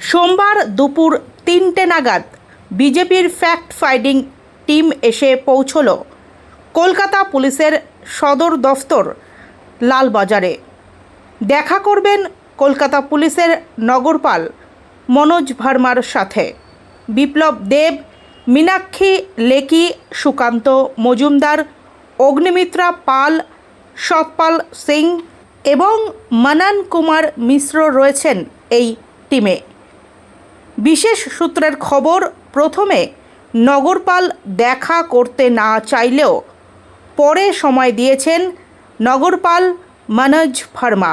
সোমবার দুপুর তিনটে নাগাদ বিজেপির ফ্যাক্ট ফাইডিং টিম এসে পৌঁছল কলকাতা পুলিশের সদর দফতর লালবাজারে। দেখা করবেন কলকাতা পুলিশের নগরপাল মনোজ ভার্মার সাথে। বিপ্লব দেব, মীনাক্ষী লেকি, সুকান্ত মজুমদার, অগ্নিমিত্রা পাল, সতপাল সিং এবং মানান কুমার মিশ্র রয়েছেন এই টিমে বিশেষ সূত্রের খবর প্রথমে নগরপাল দেখা করতে না চাইলেও পরে সময় দিয়েছেন নগরপাল Manoj Verma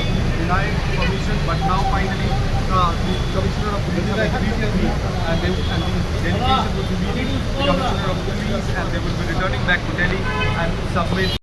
of denied permission, but now finally uh, the Commissioner of Police has agreed to meet and, they, and the delegation will be meeting the Commissioner of Police and they will be returning back to Delhi and submit